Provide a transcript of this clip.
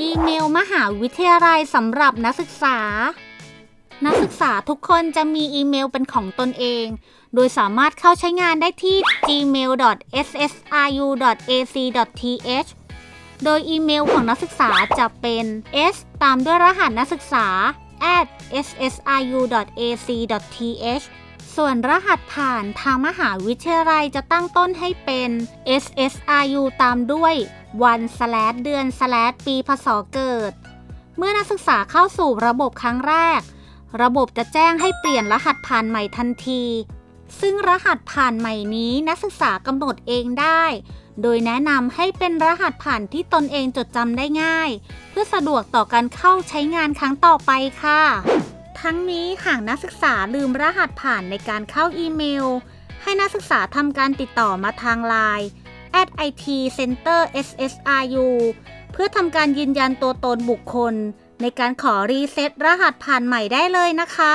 อีเมลมหาวิทยาลัยสำหรับนักศึกษา นักศึกษาทุกคนจะมีอีเมลเป็นของตนเอง โดยสามารถเข้าใช้งานได้ที่ gmail.ssru.ac.th โดยอีเมลของนักศึกษาจะเป็น s ตามด้วยรหัสนักศึกษา at ssru.ac.th ส่วนรหัสผ่านทางมหาวิทยาลัยจะตั้งต้นให้เป็น ssru ตามด้วยวันเดือนปีพศเกิด เมื่อนักศึกษาเข้าสู่ระบบครั้งแรก ระบบจะแจ้งให้เปลี่ยนรหัสผ่านใหม่ทันที ซึ่งรหัสผ่านใหม่นี้นักศึกษากำหนดเองได้ โดยแนะนำให้เป็นรหัสผ่านที่ตนเองจดจำได้ง่าย เพื่อสะดวกต่อการเข้าใช้งานครั้งต่อไปค่ะ ทั้งนี้หากนักศึกษาลืมรหัสผ่านในการเข้าอีเมล ให้นักศึกษาทำการติดต่อมาทางไลน์ at it center ssru เพื่อทำการยืนยันตัวตนบุคคล ในการขอรีเซ็ตรหัสผ่านใหม่ได้เลยนะคะ